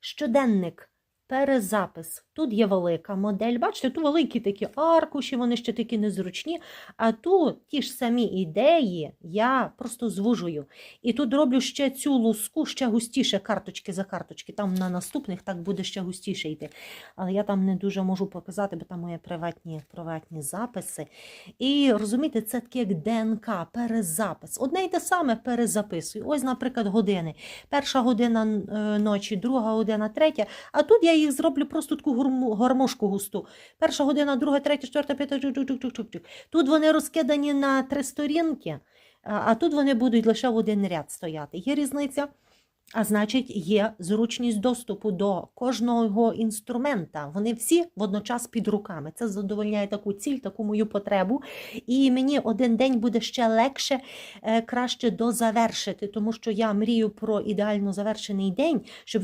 щоденник. Перезапис. Тут є велика модель. Бачите, тут великі такі аркуші, вони ще такі незручні. А тут ті ж самі ідеї я просто звужую. І тут роблю ще цю луску, ще густіше карточки за карточки. Там на наступних так буде ще густіше йти. Але я там не дуже можу показати, бо там мої приватні, приватні записи. І розумієте, це таке як ДНК, перезапис. Одне й те саме перезаписую. Ось, наприклад, години. Перша година е, ночі, друга година, третя. А тут я їх зроблю просто таку гармошку густу. Перша година, друга, третя, четверта, п'ята. Тут вони розкидані на три сторінки, а а тут вони будуть лише в один ряд стояти. Є різниця. А значить, є зручність доступу до кожного інструмента. Вони всі водночас під руками. Це задовольняє таку ціль, таку мою потребу. І мені один день буде ще легше, е, краще дозавершити, тому що я мрію про ідеально завершений день, щоб